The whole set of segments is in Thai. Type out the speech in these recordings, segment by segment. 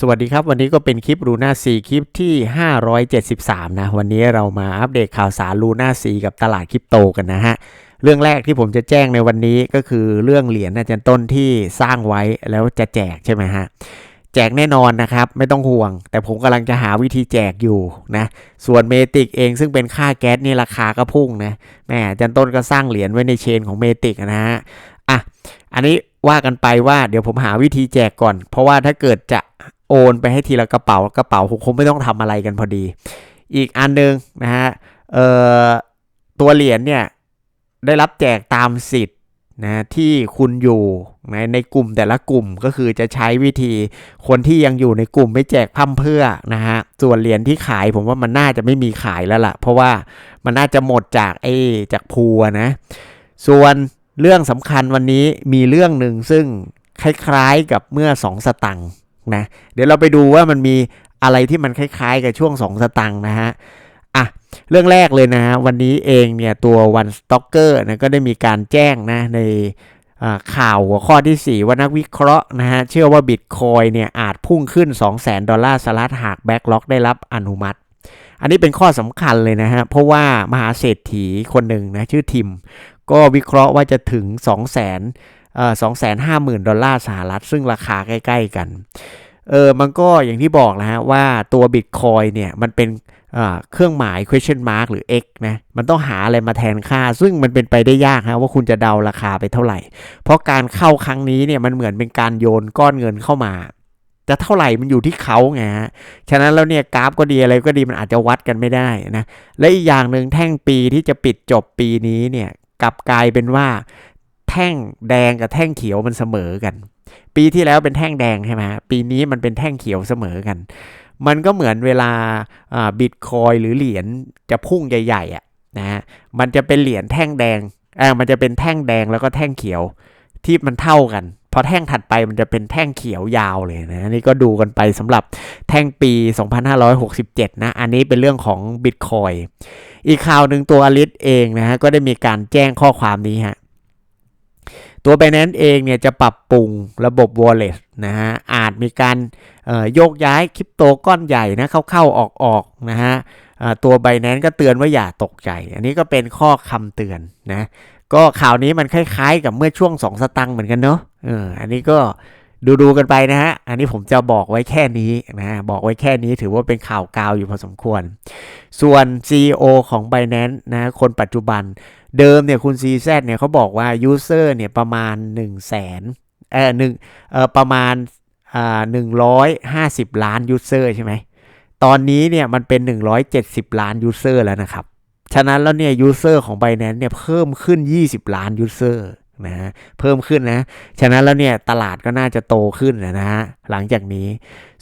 สวัสดีครับ วันนี้ก็เป็นคลิปลูน่าซีคลิปที่ 573 นะ วันนี้เรามาอัปเดตข่าวสารลูน่าซีกับตลาดคริปโตกันนะฮะ เรื่องแรกที่ผมจะแจ้งในวันนี้ก็คือเรื่องเหรียญอาจารย์ต้นที่สร้างไว้แล้วจะแจกใช่ไหมฮะ แจกแน่นอนนะครับ ไม่ต้องห่วง แต่ผมกำลังจะหาวิธีแจกอยู่นะ ส่วนเมติกเองซึ่งเป็นค่าแก๊สนี่ราคาก็พุ่งนะแม่อาจารย์ต้นก็สร้างเหรียญไว้ในเชนของเมติกนะฮะอะอันนี้ว่ากันไปว่าเดี๋ยวผมหาวิธีแจกก่อน เพราะว่าถ้าเกิดจะ โอนไปให้ทีละกระเป๋ากระเป๋าคงไม่ต้องทำอะไรกันพอดี อีกอันหนึงนะฮะเอ่อตัวเหรียญเนี่ยได้รับแจกตามสิทธิ์นะที่คุณอยู่ในในกลุ่มแต่ละกลุ่มก็คือจะใช้วิธีคนที่ยังอยู่ในกลุ่มไม่แจกพั่มเพื่อนะฮะส่วนเหรียญที่ขายผมว่ามันน่าจะไม่มีขายแล้วล่ะ เพราะว่ามันน่าจะหมดจากไอ้จากพัวนะ ส่วนเรื่องสำคัญวันนี้มีเรื่องหนึ่งซึ่งคล้ายๆกับเมื่อ 2 สตังค์ นะเดี๋ยวเราไปดูว่ามันมีอะไรที่มันคล้ายๆ กับช่วง 2 สตังค์นะฮะอะเรื่องแรกเลยนะฮะวันนี้เองเนี่ยตัว One Stalker นะก็ได้มีการแจ้งนะในข่าวหัวข้อที่ 4 ว่านักวิเคราะห์นะฮะเชื่อว่า Bitcoin เนี่ยอาจพุ่งขึ้น 200,000 ดอลลาร์สหรัฐหากแบ็กล็อกได้รับอนุมัติ อันนี้เป็นข้อสำคัญเลยนะฮะเพราะว่ามหาเศรษฐีคนหนึ่งนะชื่อทิม ก็วิเคราะห์ว่าจะถึง 2 0 0 0 0 0เอ่อ250,000ดอลลาร์สหรัฐ ซึ่งราคาใกล้ ๆ กัน เออ มันก็อย่างที่บอกนะฮะว่าตัว Bitcoin เนี่ย มันเป็นเครื่องหมาย question mark หรือ x นะ มันต้องหาอะไรมาแทนค่า ซึ่งมันเป็นไปได้ยากฮะว่าคุณจะเดาราคาไปเท่าไหร่ เพราะการเข้าครั้งนี้เนี่ยมันเหมือนเป็นการโยนก้อนเงินเข้ามาจะเท่าไหร่มันอยู่ที่เขาไงฮะ ฉะนั้นแล้วเนี่ยกราฟก็ดีอะไรก็ดีมันอาจจะวัดกันไม่ได้นะ และอีกอย่างหนึ่งแท่งปีที่จะปิดจบปีนี้เนี่ยกลับกลายเป็นว่า แท่งแดงกับแท่งเขียวมันเสมอกัน ปีที่แล้วเป็นแท่งแดงใช่ไหมปีนี้มันเป็นแท่งเขียวเสมอกัน มันก็เหมือนเวลาบิตคอยหรือเหรียญจะพุ่งใหญ่ๆอะนะฮะมันจะเป็นเหรียญแท่งแดงเออมันจะเป็นแท่งแดงแล้วก็แท่งเขียวที่มันเท่ากันพอแท่งถัดไปมันจะเป็นแท่งเขียวยาวเลยนะนี่ก็ดูกันไปสำหรับแท่งปี 2567 นะ อันนี้เป็นเรื่องของ Bitcoin อีกข่าวหนึ่งตัวอลิสเองนะฮะก็ได้มีการแจ้งข้อความนี้ฮะ ตัว Binance เองเนี่ยจะปรับปรุงระบบ Wallet นะฮะอาจมีการโยกย้ายคริปโตก้อนใหญ่นะเข้าๆออกๆนะฮะตัว Binance ก็เตือนว่าอย่าตกใจ อันนี้ก็เป็นข้อคำเตือนนะก็ข่าวนี้มันคล้ายๆ กับเมื่อช่วง 2 สตังค์เหมือนกันเนาะเอออันนี้ก็ดูดูกันไปนะฮะ อันนี้ผมจะบอกไว้แค่นี้นะ บอกไว้แค่นี้ถือว่าเป็นข่าวกาวอยู่พอสมควร ส่วน CEO ของ Binance นะ คนปัจจุบัน เดิมเนี่ยคุณ CZ เนี่ยเขาบอกว่า User เนี่ยประมาณ 1 0 0 0 0แสนเออหนึ่งเออประมาณอ่าหนึ่งร้อยห้าสิบล้าน User ใช่ไหมตอนนี้เนี่ยมันเป็น 170 ล้าน User แล้วนะครับ ฉะนั้นแล้วเนี่ย User ของ Binance เนี่ยเพิ่มขึ้น 20 ล้าน User นะฮะเพิ่มขึ้นนะ ฉะนั้นแล้วเนี่ยตลาดก็น่าจะโตขึ้นนะฮะหลังจากนี้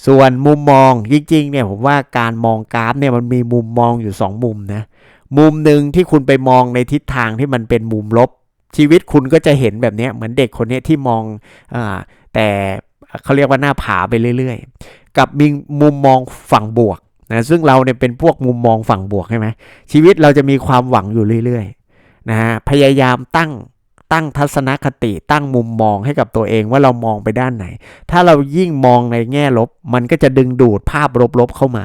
ส่วนมุมมองจริงๆเนี่ยผมว่าการมองกราฟเนี่ยมันมีมุมมองอยู่ 2 มุมนะ มุมหนึ่งที่คุณไปมองในทิศทางที่มันเป็นมุมลบ ชีวิตคุณก็จะเห็นแบบนี้เหมือนเด็กคนนี้ที่มองอแต่เขาเรียกว่าหน้าผาไปเรื่อยๆ กับมีมุมมองฝั่งบวกนะซึ่งเราเนี่ยเป็นพวกมุมมองฝั่งบวกใช่ไหมชีวิตเราจะมีความหวังอยู่เรื่อยๆนะฮะพยายามตั้งตั้งทัศนคติตั้งมุมมองให้กับตัวเองว่าเรามองไปด้านไหน ถ้าเรายิ่งมองในแง่ลบ มันก็จะดึงดูดภาพลบๆเข้ามา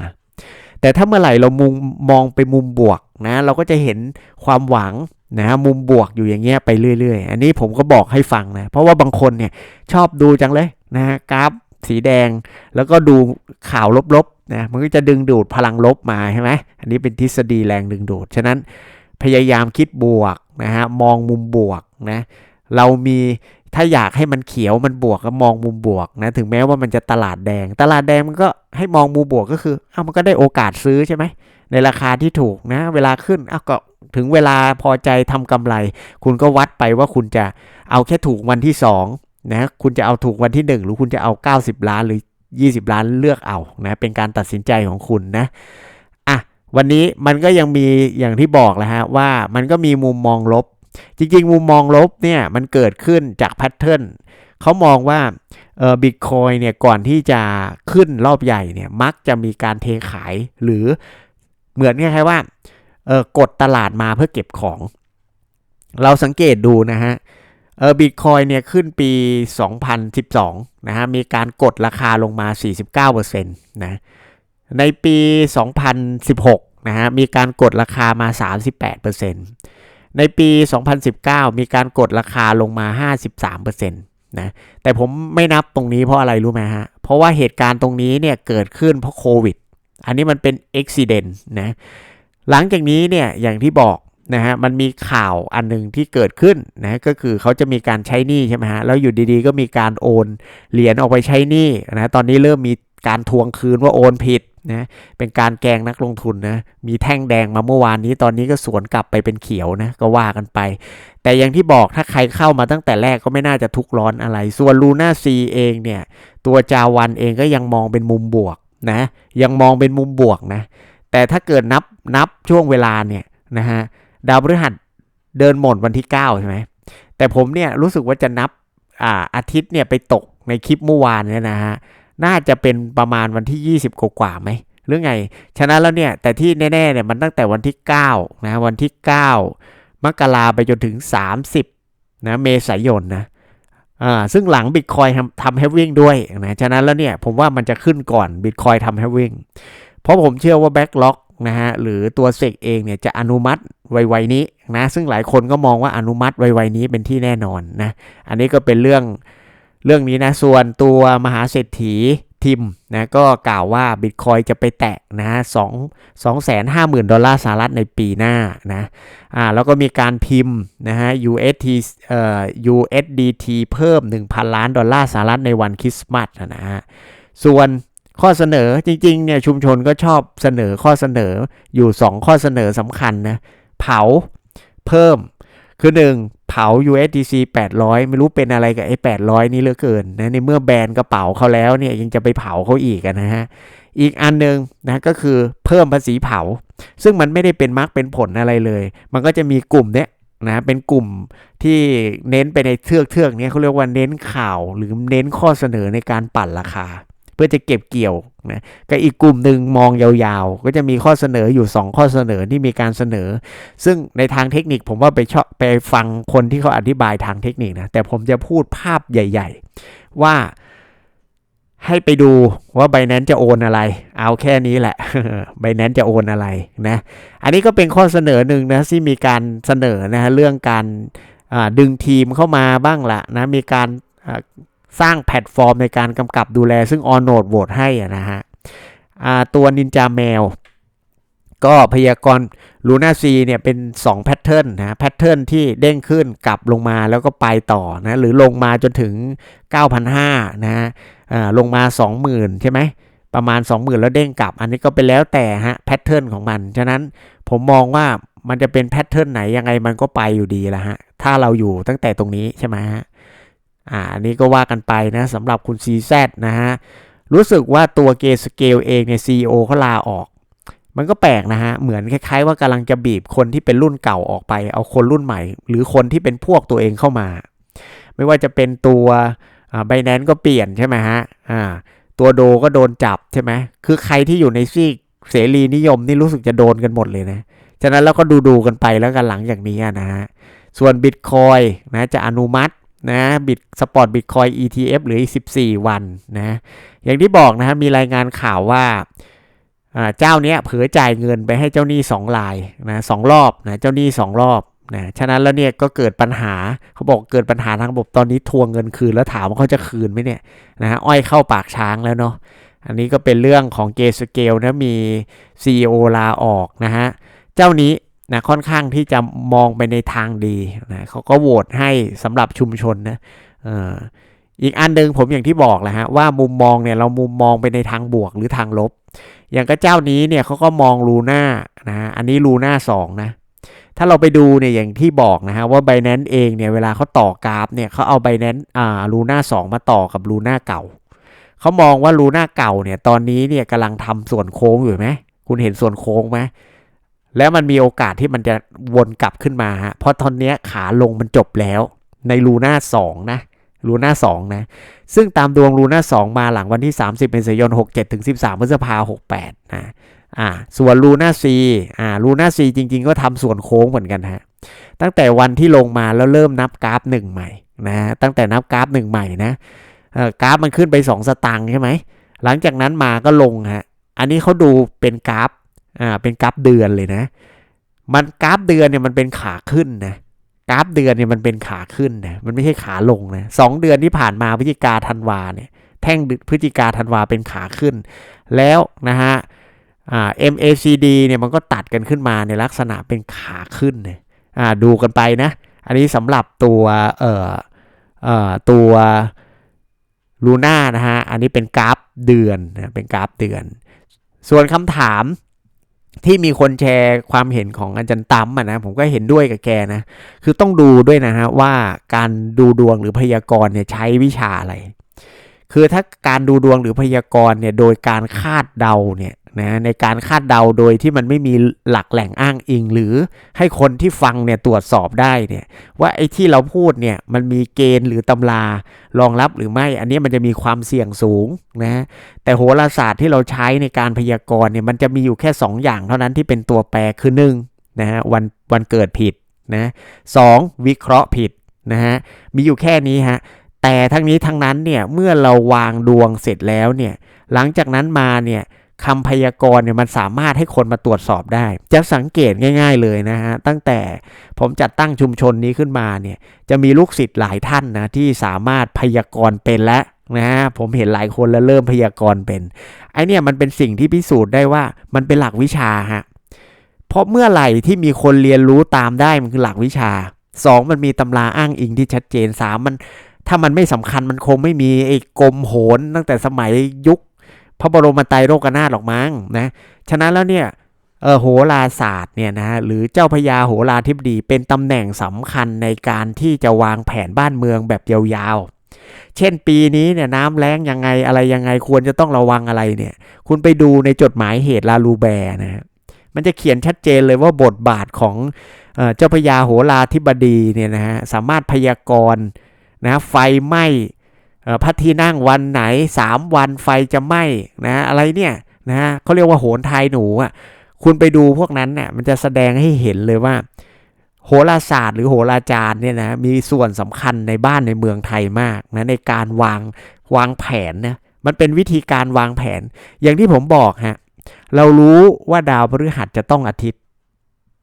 แต่ถ้าเมื่อไหร่เรามุมมองไปมุมบวก นะเราก็จะเห็นความหวังนะมุมบวกอยู่อย่างเงี้ยไปเรื่อย ๆ อันนี้ผมก็บอกให้ฟังนะ เพราะว่าบางคนเนี่ยชอบดูจังเลยนะกราฟสีแดง แล้วก็ดูข่าวลบๆนะมันก็จะดึงดูดพลังลบมาใช่ไหมอันนี้เป็นทฤษฎีแรงดึงดูด ฉะนั้นพยายามคิดบวกนะฮะมองมุมบวกนะเรามีถ้าอยากให้มันเขียวมันบวกก็มองมุมบวกนะถึงแม้ว่ามันจะตลาดแดง ตลาดแดงมันก็ให้มองมุมบวกก็คือเอามันก็ได้โอกาสซื้อใช่ไหม ในราคาที่ถูกนะ เวลาขึ้นอ้าวก็ถึงเวลาพอใจทำกำไร คุณก็วัดไปว่าคุณจะเอาแค่ถูกวันที่2นะคุณจะเอาถูกวันที่ 1 หรือคุณจะเอา 90 ล้านหรือ 20 ล้านเลือกเอานะเป็นการตัดสินใจของคุณนะอะวันนี้มันก็ยังมีอย่างที่บอกแหละฮะว่ามันก็มีมุมมองลบ จริงๆ มุมมองลบเนี่ยมันเกิดขึ้นจากแพทเทิร์นเขามองว่าเออบิตคอยเนี่ยก่อนที่จะขึ้นรอบใหญ่เนี่ยมักจะมีการเทขายหรือ เหมือนคล้ายๆว่าเออกดตลาดมาเพื่อเก็บของ เราสังเกตดูนะฮะเออบิตคอยเนี่ยขึ้นปี 2012 นะฮะมีการกดราคาลงมา 49%นะในปี 2016 นะฮะมีการกดราคามา 38%ในปี 2019 มีการกดราคาลงมา 53%นะแต่ผมไม่นับตรงนี้เพราะอะไรรู้ไหมฮะเพราะว่าเหตุการณ์ตรงนี้เนี่ยเกิดขึ้นเพราะโควิด อันนี้มันเป็นอุบิเหตุนะหลังจากนี้เนี่ยอย่างที่บอกนะฮะมันมีข่าวอันหนึ่งที่เกิดขึ้นนะก็คือเขาจะมีการใช้หนี้ใช่ไหมฮะแล้วอยู่ดีๆ ก็มีการโอนเหรียญออกไปใช้หนี้นะตอนนี้เริ่มมีการทวงคืนว่าโอนผิดนะเป็นการแกงนักลงทุนนะมีแท่งแดงมาเมื่อวานนี้ตอนนี้ก็สวนกลับไปเป็นเขียวนะก็ว่ากันไป แต่อย่างที่บอกถ้าใครเข้ามาตั้งแต่แรกก็ไม่น่าจะทุกร้อนอะไร ส่วนลูน่าซีเองเนี่ยตัวจาวันเองก็ยังมองเป็นมุมบวก นะยังมองเป็นมุมบวกนะแต่ถ้าเกิดนับนับช่วงเวลาเนี่ยนะฮะดาวพฤหัสเดินหมดวันที่9ใช่ไหมแต่ผมเนี่ยรู้สึกว่าจะนับอ่าอาทิตย์เนี่ยไปตกในคลิปเมื่อวานเนี่ยนะฮะน่าจะเป็นประมาณวันที่ 20 กว่าๆไหมหรือไง ฉะนั้นแล้วเนี่ยแต่ที่แน่ๆเนี่ยมันตั้งแต่วันที่9นะวันที่ 9 มกราไปจนถึง 30นะเมษายนนะ อ่าซึ่งหลังบิตคอยทำทำให้วิ่งด้วยนะฉะนั้นแล้วเนี่ยผมว่ามันจะขึ้นก่อนบิตคอยทำให้วิ่งเพราะผมเชื่อว่าแบ็กล็อกนะฮะหรือตัวเซกเองเนี่ยจะอนุมัติไวๆนี้นะซึ่งหลายคนก็มองว่าอนุมัติไวๆนี้เป็นที่แน่นอนนะอันนี้ก็เป็นเรื่องเรื่องนี้นะส่วนตัวมหาเศรษฐี ทิมนะก็กล่าวว่าบิตคอยจะไปแตะนะสองสองแสนห้าหมื่นดอลลาร์สหรัฐในปีหน้านะอ่าแล้วก็มีการพิมพ์นะฮะ UST เอ่อ USDT เพิ่ม 1,000 ล้านดอลลาร์สหรัฐในวันคริสต์มาสนะฮะส่วนข้อเสนอจริงๆเนี่ยชุมชนก็ชอบเสนอข้อเสนออยู่ 2 ข้อเสนอสำคัญนะเผาเพิ่ม คือ 1 เผา USDC 800 ไม่รู้เป็นอะไรกับไอ้800 นี้เหลือเกินนะในเมื่อแบนกระเป๋าเขาแล้วเนี่ยยังจะไปเผาเขาอีกนะฮะอีกอันหนึ่งนะก็คือเพิ่มภาษีเผา ซึ่งมันไม่ได้เป็นมรรคเป็นผลอะไรเลย มันก็จะมีกลุ่มเนี้ยนะเป็นกลุ่มที่เน้นไปในเทือกเทือกนี้เขาเรียกว่าเน้นข่าวหรือเน้นข้อเสนอในการปั่นราคา เพื่อจะเก็บเกี่ยวนะก็อีกกลุ่มหนึ่งมองยาวๆ ก็จะมีข้อเสนออยู่ 2 ข้อเสนอที่มีการเสนอ ซึ่งในทางเทคนิคผมว่าไปชอบไปฟังคนที่เขาอธิบายทางเทคนิคนะแต่ผมจะพูดภาพใหญ่ ๆ ว่าให้ไปดูว่าไบแนนจะโอนอะไร เอาแค่นี้แหละไบแนนจะโอนอะไรนะ อันนี้ก็เป็นข้อเสนอหนึ่งนะที่มีการเสนอนะฮะเรื่องการดึงทีมเข้ามาบ้างละนะมีการ สร้างแพลตฟอร์มในการกำกับดูแลซึ่งออนโนดโหวตให้นะฮะตัวนินจาแมวก็พยากรณ์ลูน่าซีเนี่ยเป็น2แพทเทิร์นนะแพทเทิร์นที่เด้งขึ้นกลับลงมาแล้วก็ไปต่อนะหรือลงมาจนถึง 9,500นะฮะลงมา 20,000 ใช่ไหมประมาณ 20,000 แล้วเด้งกลับ อันนี้ก็เป็นแล้วแต่ฮะแพทเทิร์นของมัน ฉะนั้นผมมองว่ามันจะเป็นแพทเทิร์นไหนยังไงมันก็ไปอยู่ดีละฮะถ้าเราอยู่ตั้งแต่ตรงนี้ใช่ไหมฮะ อ่านี้ก็ว่ากันไปนะสำหรับคุณ CZ นะฮะ รู้สึกว่าตัวเกสเกลเองเนี่ย CEO เขาลาออก มันก็แปลกนะฮะ เหมือนคล้าย ๆ ว่ากำลังจะบีบคนที่เป็นรุ่นเก่าออกไป เอาคนรุ่นใหม่ หรือคนที่เป็นพวกตัวเองเข้ามา ไม่ว่าจะเป็นตัวไบแนนก็เปลี่ยนใช่ไหมฮะอ่าตัวโดก็โดนจับใช่ไหมคือใครที่อยู่ในซีกเสรีนิยมนี่รู้สึกจะโดนกันหมดเลยนะ ฉะนั้นเราก็ดูดูกันไปแล้วกันหลังจากนี้นะฮะ ส่วนบิตคอยนะจะอนุมัติ นะบิตสปอร์ตบิตคอย ETF หรืออีก 14 วันนะอย่างที่บอกนะฮะมีรายงานข่าวว่าเจ้าเนี้ยเผลอจ่ายเงินไปให้เจ้าหนี้2ลายนะสรอบนะเจ้าหนี้2รอบนะฉะนั้นแล้วเนี่ยก็เกิดปัญหาเขาบอกเกิดปัญหาทางระบบตอนนี้ทวงเงินคืนแล้วถามว่าเขาจะคืนไหมเนี่ยนะฮะอ้อยเข้าปากช้างแล้วเนาะอันนี้ก็เป็นเรื่องของเกสเกลนะมี CEO ลาออกนะฮะเจ้านี้ นะค่อนข้างที่จะมองไปในทางดีนะเขาก็โหวตให้สำหรับชุมชนนะอีกอันหนึ่งผมอย่างที่บอกแหละฮะว่ามุมมองเนี่ยเรามุมมองไปในทางบวกหรือทางลบ อย่างก็เจ้านี้เนี่ยเขาก็มองลูน่านะอันนี้ลูน่าสองนะถ้าเราไปดูเนี่ยอย่างที่บอกนะฮะว่า b บแนนเองเนี่ยเวลาเขาต่อกราฟเนี่ยเขาเอา b บแนนอ่าลูน่าสองมาต่อกับลูน่าเก่าเขามองว่าลูน่าเก่าเนี่ยตอนนี้เนี่ยกำลังทำส่วนโค้งอยู่ไหมคุณเห็นส่วนโค้งไหม แล้วมันมีโอกาสที่มันจะวนกลับขึ้นมาฮะเพราะตอนนี้ขาลงมันจบแล้วในลูน่าสองนะลูน่าสองนะ ซึ่งตามดวงลูน่าสองมาหลังวันที่ 30เมษายน 67ถึง13 พฤษภาหก68นะอ่าส่วนลูน่าซีอ่าลูน่าซีจริง ๆ ก็ทำส่วนโค้งเหมือนกันฮะตั้งแต่วันที่ลงมาแล้วเริ่มนับกราฟหนึ่งใหม่นะตั้งแต่นับกราฟหนึ่งใหม่นะกราฟมันขึ้นไป 2 สตางค์ใช่ไหมหลังจากนั้นมาก็ลงฮะอันนี้เขาดูเป็นกราฟ อ่าเป็นกราฟเดือนเลยนะ มันกราฟเดือนเนี่ยมันเป็นขาขึ้นนะกราฟเดือนเนี่ยมันเป็นขาขึ้นนะมันไม่ใช่ขาลงนะสองเดือนที่ผ่านมาพฤศจิกาธันวาเนี่ยแท่งพฤศจิกาธันวาเป็นขาขึ้น แล้วนะฮะอ่า MACD เนี่ยมันก็ตัดกันขึ้นมาในลักษณะเป็นขาขึ้นเนี่ยอ่าดูกันไปนะ อันนี้สำหรับตัวเอ่อเอ่อตัวลูน่านะฮะ อันนี้เป็นกราฟเดือนนะเป็นกราฟเดือน ส่วนคำถาม ที่มีคนแชร์ความเห็นของอาจารย์ตั้มอะนะผมก็เห็นด้วยกับแกนะ คือต้องดูด้วยนะฮะว่าการดูดวงหรือพยากรณ์เนี่ยใช้วิชาอะไร คือถ้าการดูดวงหรือพยากรณ์เนี่ยโดยการคาดเดาเนี่ย นะในการคาดเดาโดยที่มันไม่มีหลักแหล่งอ้างอิง หรือให้คนที่ฟังเนี่ยตรวจสอบได้เนี่ยว่าไอ้ที่เราพูดเนี่ยมันมีเกณฑ์หรือตำรารองรับหรือไม่ อันนี้มันจะมีความเสี่ยงสูงนะแต่โหราศาสตร์ที่เราใช้ในการพยากรณ์เนี่ยมันจะมีอยู่แค่ 2 อย่างเท่านั้นที่เป็นตัวแปรคือ1นะฮะวันวันเกิดผิดนะสองวิเคราะห์ผิดนะฮะมีอยู่แค่นี้ฮะแต่ทั้งนี้ทั้งนั้นเนี่ยเมื่อเราวางดวงเสร็จแล้วเนี่ยหลังจากนั้นมาเนี่ย คำพยากรณ์เนี่ยมันสามารถให้คนมาตรวจสอบได้ จะสังเกตง่าย ๆ เลยนะฮะตั้งแต่ผมจัดตั้งชุมชนนี้ขึ้นมาเนี่ยจะมีลูกศิษย์หลายท่านนะที่สามารถพยากรณ์เป็นแล้วนะฮะผมเห็นหลายคนแล้วเริ่มพยากรณ์เป็นไอเนี่ยมันเป็นสิ่งที่พิสูจน์ได้ว่ามันเป็นหลักวิชาฮะเพราะเมื่อไหร่ที่มีคนเรียนรู้ตามได้มันคือหลักวิชาสองมันมีตำราอ้างอิงที่ชัดเจนสามมันถ้ามันไม่สำคัญมันคงไม่มีไอ้กรมโหนตั้งแต่สมัยยุค พระบรมไตรโลกนาถหรอกมั้งนะ ฉะนั้นแล้วเนี่ยเออโหราศาสตร์เนี่ยนะหรือเจ้าพญาโหราธิบดีเป็นตำแหน่งสำคัญในการที่จะวางแผนบ้านเมืองแบบยาวๆ เช่นปีนี้เนี่ยน้ำแล้งยังไงอะไรยังไงควรจะต้องระวังอะไรเนี่ย คุณไปดูในจดหมายเหตุลาลูแบร์นะฮะมันจะเขียนชัดเจนเลยว่าบทบาทของเจ้าพญาโหราธิบดีเนี่ยนะฮะสามารถพยากรณ์นะไฟไหม้ พระที่นั่งวันไหน 3 วันไฟจะไหม้นะอะไรเนี่ยนะฮะเขาเรียกว่าโหนทายหนูอะคุณไปดูพวกนั้นเนี่ยมันจะแสดงให้เห็นเลยว่า โหราศาสตร์หรือโหราจารย์เนี่ยนะมีส่วนสำคัญในบ้านในเมืองไทยมากนะในการวางวางแผนนะมันเป็นวิธีการวางแผน อย่างที่ผมบอกฮะเรารู้ว่าดาวพฤหัสจะต้องอาทิตย์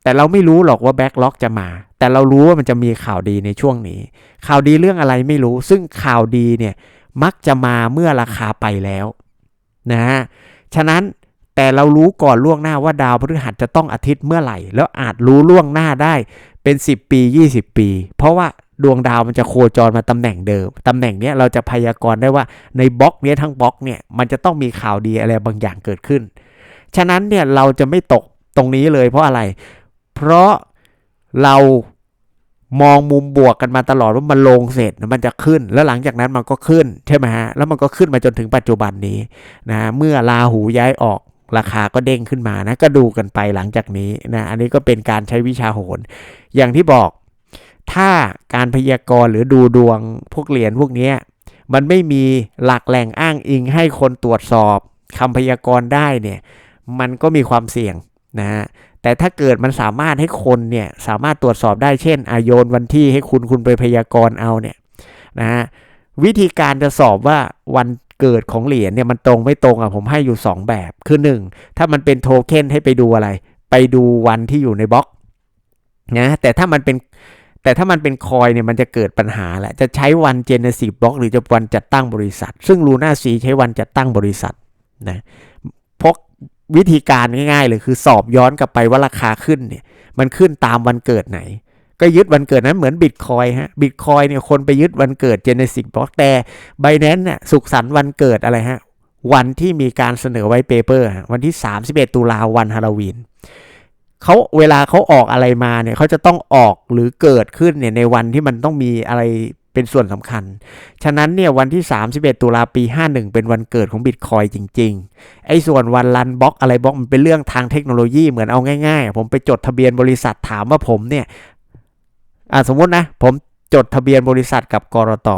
แต่เราไม่รู้หรอกว่าแบ็กล็อกจะมา แต่เรารู้ว่ามันจะมีข่าวดีในช่วงนี้ ข่าวดีเรื่องอะไรไม่รู้ ซึ่งข่าวดีเนี่ยมักจะมาเมื่อราคาไปแล้วนะฮะ ฉะนั้นแต่เรารู้ก่อนล่วงหน้าว่าดาวพฤหัสจะต้องอาทิตย์เมื่อไหร่ แล้วอาจรู้ล่วงหน้าได้เป็น 10 ปี 20 ปี เพราะว่าดวงดาวมันจะโคจรมาตำแหน่งเดิม ตำแหน่งเนี้ยเราจะพยากรณ์ได้ว่าในบล็อกเนี้ยทั้งบล็อกเนี่ยมันจะต้องมีข่าวดีอะไรบางอย่างเกิดขึ้น ฉะนั้นเนี่ยเราจะไม่ตกตรงนี้เลยเพราะอะไร เพราะเรามองมุมบวกกันมาตลอดว่ามันลงเสร็จมันจะขึ้น แล้วหลังจากนั้นมันก็ขึ้นใช่ไหมฮะแล้วมันก็ขึ้นมาจนถึงปัจจุบันนี้นะเมื่อลาหูย้ายออกราคาก็เด้งขึ้นมานะก็ดูกันไปหลังจากนี้นะอันนี้ก็เป็นการใช้วิชาโหรอย่างที่บอก ถ้าการพยากรณ์หรือดูดวงพวกเหรียญพวกนี้มันไม่มีหลักแหล่งอ้างอิงให้คนตรวจสอบคำพยากรณ์ได้เนี่ยมันก็มีความเสี่ยงนะฮะ แต่ถ้าเกิดมันสามารถให้คนเนี่ยสามารถตรวจสอบได้เช่นอายนวันที่ให้คุณคุณไปพยากรณ์เอาเนี่ยนะฮะวิธีการจะสอบว่าวันเกิดของเหรียญเนี่ยมันตรงไม่ตรงอะผมให้อยู่ 2 แบบคือ 1 ถ้ามันเป็นโทเค็นให้ไปดูอะไร ไปดูวันที่อยู่ในบล็อกนะแต่ถ้ามันเป็นแต่ถ้ามันเป็นคอยเนี่ยมันจะเกิดปัญหาแหละจะใช้วันเจเนซีบล็อกหรือจะวันจัดตั้งบริษัท ซึ่งลูน่าซีใช้วันจัดตั้งบริษัทนะ วิธีการง่ายๆเลยคือสอบย้อนกลับไปว่าราคาขึ้นเนี่ย มันขึ้นตามวันเกิดไหน ก็ยึดวันเกิดนั้นเหมือนบิตคอยฮะบิตคอยเนี่ยคนไปยึดวันเกิดเจเนซิกบล็อกแต่ไบแนนเนี่ยสุขสันต์วันเกิดอะไรฮะ วันที่มีการเสนอไว้เปเปอร์วันที่ 31 ตุลาวันฮาโลวีนเขาเวลาเขาออกอะไรมาเนี่ยเขาจะต้องออกหรือเกิดขึ้นเนี่ยในวันที่มันต้องมีอะไร เป็นส่วนสำคัญ ฉะนั้นเนี่ยวันที่ 31 ตุลาปี 51 เป็นวันเกิดของบิตคอยจริง ๆ ไอ้ส่วนวันรันบล็อกอะไรบล็อกมันเป็นเรื่องทางเทคโนโลยีเหมือนเอาง่ายๆ ผมไปจดทะเบียนบริษัทถามว่าผมเนี่ยอ่าสมมตินะ ผมจดทะเบียนบริษัทกับกรต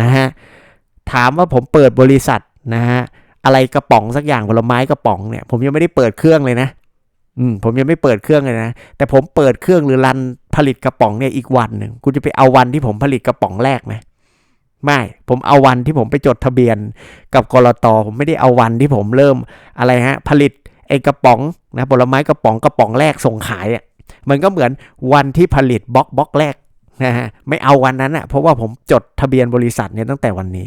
นะฮะถามว่าผมเปิดบริษัทนะฮะอะไรกระป๋องสักอย่างผลไม้กระป๋องเนี่ยผมยังไม่ได้เปิดเครื่องเลยนะ อืมผมยังไม่เปิดเครื่องเลยนะ แต่ผมเปิดเครื่องหรือรันผลิตกระป๋องเนี่ยอีกวันหนึ่งคุณจะไปเอาวันที่ผมผลิตกระป๋องแรกไหมไม่ ผมเอาวันที่ผมไปจดทะเบียนกับกรตผมไม่ได้เอาวันที่ผมเริ่มอะไรฮะ ผลิตไอ้กระป๋องนะผลไม้กระป๋องกระป๋องแรกส่งขายอะมันก็เหมือนวันที่ผลิตบล็อกบล็อกแรกนะฮะไม่เอาวันนั้นอะเพราะว่าผมจดทะเบียนบริษัทเนี่ยตั้งแต่วันนี้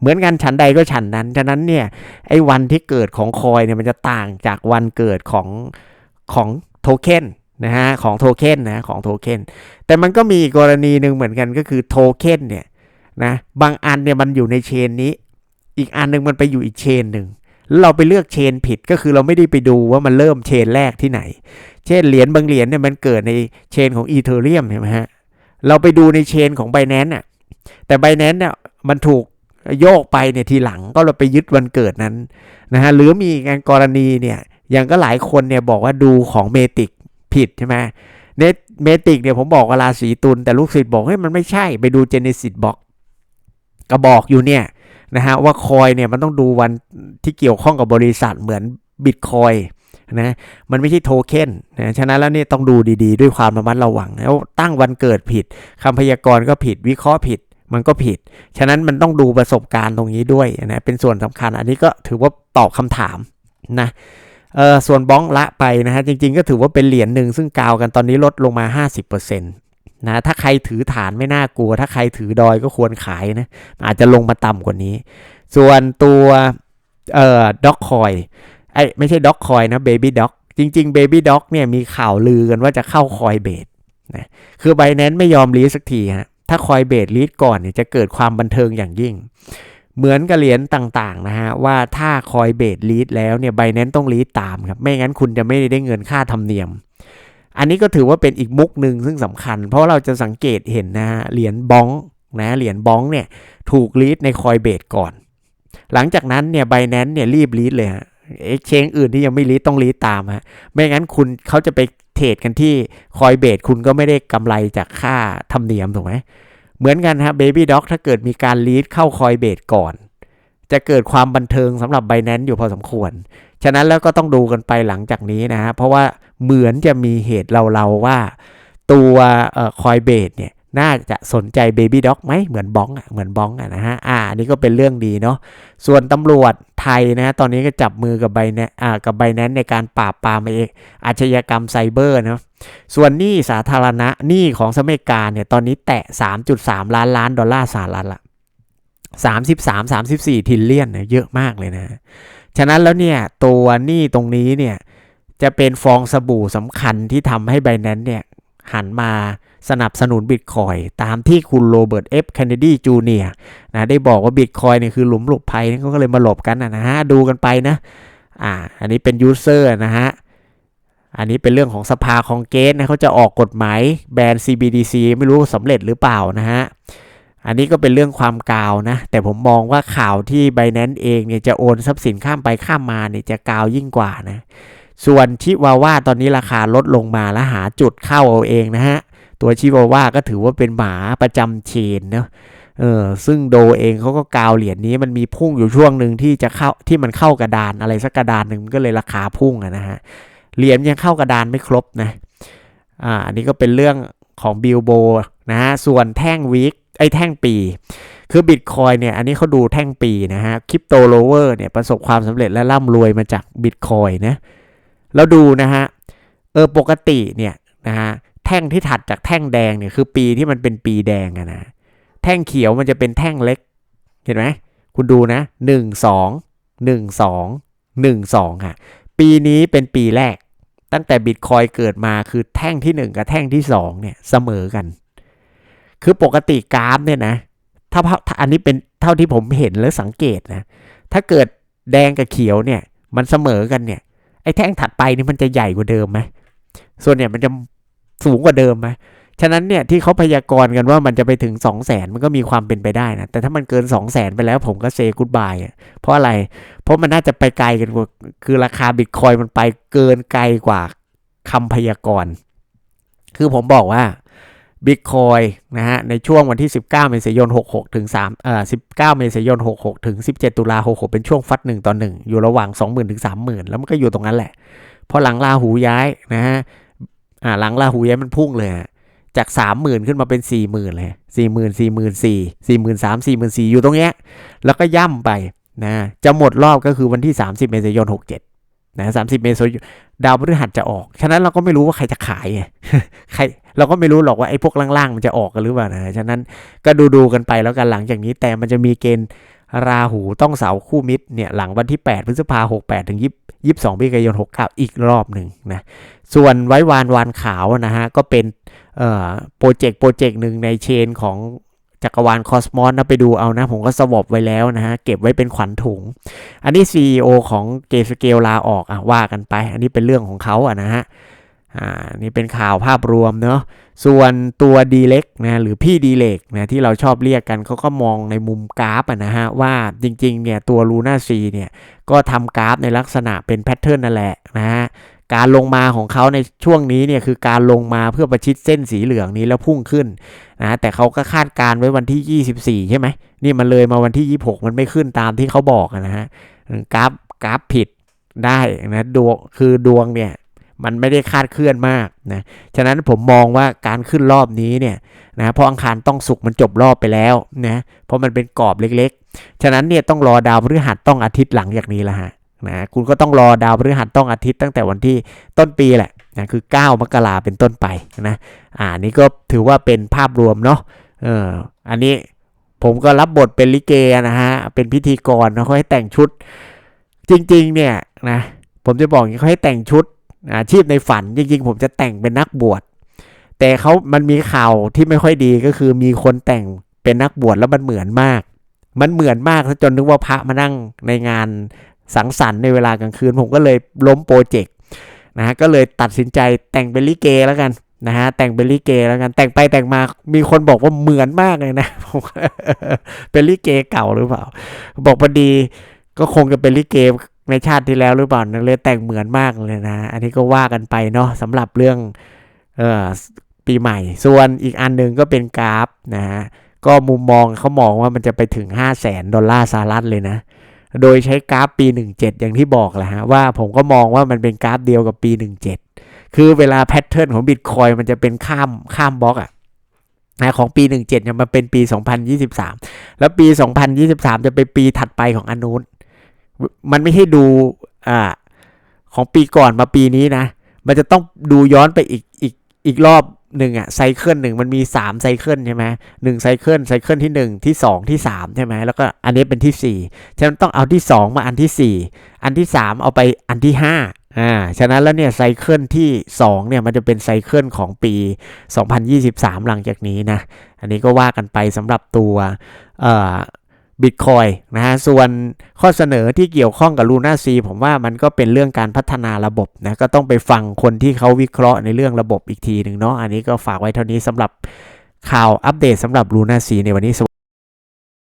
เหมือนกันฉันใดก็ฉันนั้น ฉะนั้นเนี่ยไอ้วันที่เกิดของคอยเนี่ยมันจะต่างจากวันเกิดของ ของโทเค็นนะฮะของโทเค็นนะของโทเค็นแต่มันก็มีกรณีหนึ่งเหมือนกันก็คือโทเค็นเนี่ยนะบางอันเนี่ยมันอยู่ในเชนนี้ อีกอันหนึงมันไปอยู่อีกเชนหนึ่งแล้วเราไปเลือกเชนผิดก็คือเราไม่ได้ไปดูว่ามันเริ่มเชนแรกที่ไหน เช่นเหรียญบางเหรียญเนี่ยมันเกิดในเชนของอีเทเรียมเห็นไหมฮะเราไปดูในเชนของ b บ n a n c e น่ะแต่ b บ n a n c e เนี่ยมันถูกโยกไปเนี่ยทีหลังก็เราไปยึดวันเกิดนั้นนะฮะหรือมีการกรณีเนี่ย อย่างก็หลายคนเนี่ยบอกว่าดูของเมติกผิดใช่ไหมเนเมติกเนี่ยผมบอกว่าราศีตุลแต่ลูกศิษย์บอกเฮ้ยมันไม่ใช่ไปดูเจเนซิสบอกก็บอกอยู่เนี่ยนะฮะว่าคอยเนี่ยมันต้องดูวันที่เกี่ยวข้องกับบริษัทเหมือนบิตคอยนะมันไม่ใช่โทเค็นนะฉะนั้นแล้วเนี่ยต้องดูดีๆ ด้วยความระมัดระวังแล้วตั้งวันเกิดผิดคำพยากรณ์ก็ผิดวิเคราะห์ผิดมันก็ผิด ฉะนั้นมันต้องดูประสบการณ์ตรงนี้ด้วยนะเป็นส่วนสำคัญ อันนี้ก็ถือว่าตอบคำถามนะ เออส่วนบ้องละไปนะฮะจริงๆ ก็ถือว่าเป็นเหรียญหนึ่งซึ่งกาวกันตอนนี้ลดลงมา 50%นะถ้าใครถือฐานไม่น่ากลัว ถ้าใครถือดอยก็ควรขายนะอาจจะลงมาต่ำกว่านี้ ส่วนตัวเอ่อด็อกคอยไอ้ไม่ใช่ด็อกคอยนะเบบี้ด็อกจริงๆเบบี้ด็อกเนี่ยมีข่าวลือกันว่าจะเข้าคอยเบดนะคือไบแนนไม่ยอมรีสักทีฮะถ้าคอยเบดลีดก่อนเนี่ยจะเกิดความบันเทิงอย่างยิ่ง เหมือนกับเหรียญต่างๆนะฮะว่าถ้าคอยเบดลีดแล้วเนี่ยไบแนนต้องลีดตามครับไม่งั้นคุณจะไม่ได้เงินค่าธรรมเนียม อันนี้ก็ถือว่าเป็นอีกมุกหนึ่งซึ่งสำคัญ เพราะเราจะสังเกตเห็นนะฮะเหรียญบ้องนะเหรียญบ้องเนี่ยถูกลีดในคอยเบดก่อน หลังจากนั้นเนี่ยไบแนนเนี่ยรีบลีดเลยฮะเอ็กเชงอื่นที่ยังไม่ลีดต้องลีดตามฮะไม่งั้นคุณเขาจะไปเทรดกันที่คอยเบดคุณก็ไม่ได้กำไรจากค่าธรรมเนียมถูกไหม เหมือนกันฮะเบบี้ด็อกถ้าเกิดมีการลีดเข้าคอยเบดก่อน จะเกิดความบันเทิงสำหรับไบแนนซ์อยู่พอสมควร ฉะนั้นแล้วก็ต้องดูกันไปหลังจากนี้นะฮะเพราะว่าเหมือนจะมีเหตุเราๆว่าตัวคอยเบดเนี่ย น่าจะสนใจ Baby Dog ไหมเหมือนบ้องอะเหมือนบ้องอะนะฮะอ่าอันนี้ก็เป็นเรื่องดีเนาะส่วนตำรวจไทยนะฮะตอนนี้ก็จับมือกับไบแนอ่ากับไบแนนในการปราบปรามเองอาชญากรรมไซเบอร์เนาะส่วนหนี้สาธารณะหนี้ของสหรัฐอเมริกาเนี่ยตอนนี้แตะ 3.3 ล้านล้านดอลลาร์สหรัฐละ33 34ทิลเลียนเนี่ยเยอะมากเลยนะ ฉะนั้นแล้วเนี่ยตัวหนี้ตรงนี้เนี่ยจะเป็นฟองสบู่สำคัญที่ทำให้ไบแนนเนี่ย หันมาสนับสนุนบิตคอยตามที่คุณโรเบิร์ตเอฟเคนเนดีจูเนียนะได้บอกว่าบิตคอยเนี่ยคือหลุมหลบภัยเขาก็เลยมาหลบกันนะฮะดูกันไปนะอ่าอันนี้เป็นยูเซอร์นะฮะอันนี้เป็นเรื่องของสภาคองเกสนะเขาจะออกกฎหมายแบน CBDC ไม่รู้สำเร็จหรือเปล่านะฮะอันนี้ก็เป็นเรื่องความกาวนะ แต่ผมมองว่าข่าวที่ b บ n a n c e เองเนี่ยจะโอนทรัพย์สินข้ามไปข้ามมาเนี่ยจะกาวยิ่งกว่านะ ส่วนชิวาว่าตอนนี้ราคาลดลงมาแล้วหาจุดเข้าเอาเองนะฮะ ตัวชิวาว่าก็ถือว่าเป็นหมาประจำเชนเนาะเออซึ่งโดเองเขาก็กาวเหรียญนี้มันมีพุ่งอยู่ช่วงหนึ่งที่จะเข้าที่มันเข้ากระดานอะไรสักกระดานหนึ่งก็เลยราคาพุ่งนะฮะเหรียญยังเข้ากระดานไม่ครบนะอ่าอันนี้ก็เป็นเรื่องของบิลโบนะฮะส่วนแท่งวีคไอ้แท่งปี คือบิตคอยเนี่ยอันนี้เขาดูแท่งปีนะฮะคริปโตโลเวอร์เนี่ยประสบความสำเร็จและร่ำรวยมาจากบิตคอยนะ แล้วดูนะฮะ เออปกติเนี่ยนะฮะแท่งที่ถัดจากแท่งแดงเนี่ยคือปีที่มันเป็นปีแดงอะนะ แท่งเขียวมันจะเป็นแท่งเล็ก เห็นไหม คุณดูนะหนึ่งสองหนึ่งสองหนึ่งสองค่ะ ปีนี้เป็นปีแรก ตั้งแต่บิตคอยเกิดมาคือแท่งที่1กับแท่งที่2เนี่ยเสมอกัน คือปกติกราฟเนี่ยนะถ้าถ้าอันนี้เป็นเท่าที่ผมเห็นและสังเกตนะ ถ้าเกิดแดงกับเขียวเนี่ย มันเสมอกันเนี่ย ไอ้แท่งถัดไปนี่มันจะใหญ่กว่าเดิมไหมส่วนเนี่ยมันจะสูงกว่าเดิมไหมฉะนั้นเนี่ยที่เขาพยากรณ์กันว่ามันจะไปถึง 2 0 0แสนมันก็มีความเป็นไปได้นะ แต่ถ้ามันเกิน 2 0 0แสนไปแล้วผมก็เซกูดบายอะเพราะอะไร เพราะมันน่าจะไปไกลกันกว่า คือราคาบิตคอยมันไปเกินไกลกว่าคำพยากรณ์ คือผมบอกว่า บิตคอยนะฮะในช่วงวันที่ 19 เมษายน 66 ถึง3เอ่อ19 เมษายน 66 ถึง 17 ตุลา66 เป็นช่วงฟัด 1 ต่อ 1 อยู่ระหว่าง 20,000 ถึง 30,000 แล้วมันก็อยู่ตรงนั้นแหละ พอหลังลาหูย้ายนะฮะอ่าหลังลาหูย้ายมันพุ่งเลยจากสามหมื่นขึ้นมาเป็นสี่หมื่นเลยสี่หมื่นสี่หมื่นสี่สี่หมื่นสามสี่หมื่นสี่อยู่ตรงเนี้ยแล้วก็ย่ำไปนะจะหมดรอบก็คือวันที่ 30 เมษายน 67 นะ30เมษายนดาวพฤหัสจะออก ฉะนั้นเราก็ไม่รู้ว่าใครจะขายไงใครเราก็ไม่รู้หรอกว่าไอ้พวกล่างๆมันจะออกกันหรือเปล่านะฉะนั้นก็ดูดูๆกันไปแล้วกันหลังจากนี้แต่มันจะมีเกณฑ์ราหูต้องเสาคู่มิตรเนี่ยหลังวันที่ 8 พฤษภา68ถึง20 22พฤศจิกายน69อีกรอบหนึ่งนะส่วนไว้วานวานขาวนะฮะก็เป็นเอ่อโปรเจกต์โปรเจกต์หนึ่งในเชนของ จักรวาลคอสมอสนะไปดูเอานะ ผมก็สวอปไว้แล้วนะฮะ เก็บไว้เป็นขวัญถุง อันนี้ CEO ของเกสเกลลาออกอะว่ากันไป อันนี้เป็นเรื่องของเขาอะนะฮะอ่านี่เป็นข่าวภาพรวมเนาะส่วนตัวดีเล็กนะหรือพี่ดีเล็กนะที่เราชอบเรียกกันเขาก็มองในมุมกราฟอะนะฮะว่าจริงๆเนี่ยตัวลูน่าซีเนี่ยก็ทำกราฟในลักษณะเป็นแพทเทิร์นนั่นแหละนะฮะ การลงมาของเขาในช่วงนี้เนี่ยคือการลงมาเพื่อประชิดเส้นสีเหลืองนี้แล้วพุ่งขึ้นนะแต่เขาก็คาดการณ์ไว้วันที่ 24 ใช่ไหมนี่มันเลยมาวันที่ 26 มันไม่ขึ้นตามที่เขาบอกนะฮะกราฟกราฟผิดได้นะดวงคือดวงเนี่ยมันไม่ได้คาดเคลื่อนมากนะ ฉะนั้นผมมองว่าการขึ้นรอบนี้เนี่ยนะเพราะอังคารต้องสุกมันจบรอบไปแล้วนะ เพราะมันเป็นกรอบเล็กๆ ฉะนั้นเนี่ยต้องรอดาวพฤหัสต้องอาทิตย์หลังจากนี้ละฮะ นะคุณก็ต้องรอดาวพฤหัสต้องอาทิตย์ตั้งแต่วันที่ต้นปีแหละนะคือ 9 มกราเป็นต้นไปนะอ่านี่ก็ถือว่าเป็นภาพรวมเนาะเอออันนี้ผมก็รับบทเป็นลิเกนะฮะเป็นพิธีกรนะเขาให้แต่งชุด จริงๆเนี่ยนะผมจะบอกว่าเขาให้แต่งชุดอาชีพในฝันจริงๆ ผมจะแต่งเป็นนักบวชแต่เขามันมีข่าวที่ไม่ค่อยดีก็คือมีคนแต่งเป็นนักบวชแล้วมันเหมือนมาก มันเหมือนมากซะจนนึกว่าพระมานั่งในงาน สังสรรค์ในเวลากลางคืน ผมก็เลยล้มโปรเจกต์นะฮะก็เลยตัดสินใจแต่งเป็นลิเกแล้วกันนะฮะแต่งเป็นลิเกแล้วกันแต่งไปแต่งมามีคนบอกว่าเหมือนมากเลยนะผมเป็นลิเกเก่าหรือเปล่า บอกพอดีก็คงจะเป็นลิเกในชาติที่แล้วหรือเปล่าเลยแต่งเหมือนมากเลยนะ อันนี้ก็ว่ากันไปเนาะสำหรับเรื่องเอ่อปีใหม่ ส่วนอีกอันหนึ่งก็เป็นกราฟนะฮะก็มุมมองเขามองว่ามันจะไปถึง 5 0 0แสนดอลลาร์สหรัฐเลยนะ โดยใช้กราฟปี 17 อย่างที่บอกแหละฮะว่าผมก็มองว่ามันเป็นกราฟเดียวกับปี 17 คือเวลาแพทเทิร์นของบิตคอยมันจะเป็นข้ามข้ามบล็อกอะนะของปี 17เนี่ยมันเป็นปี 2023 แล้วปี 2023 จะเป็นปีถัดไปของอนนุนมันไม่ให้ดูอ่าของปีก่อนมาปีนี้นะ มันจะต้องดูย้อนไปอีกอีกอีกรอบ หนึ่งอะไซเคิลหนึ่งมันมี3ไซเคิลใช่ไหมหนึ่งไซเคิลไซเคิลที่1ที่2ที่3ใช่ไหมแล้วก็อันนี้เป็นที่4ฉะนั้นต้องเอาที่2มาอันที่4อันที่3เอาไปอันที่5อ่าฉะนั้นแล้วเนี่ยไซเคิลที่2เนี่ยมันจะเป็นไซเคิลของปี 2023 หลังจากนี้นะ อันนี้ก็ว่ากันไปสำหรับตัว บิตคอยนะฮะส่วนข้อเสนอที่เกี่ยวข้องกับ Luna C ผมว่ามันก็เป็นเรื่องการพัฒนาระบบนะก็ต้องไปฟังคนที่เขาวิเคราะห์ในเรื่องระบบอีกทีหนึ่งเนาะอันนี้ก็ฝากไว้เท่านี้สำหรับข่าวอัปเดตสำหรับ Luna C ในวันนี้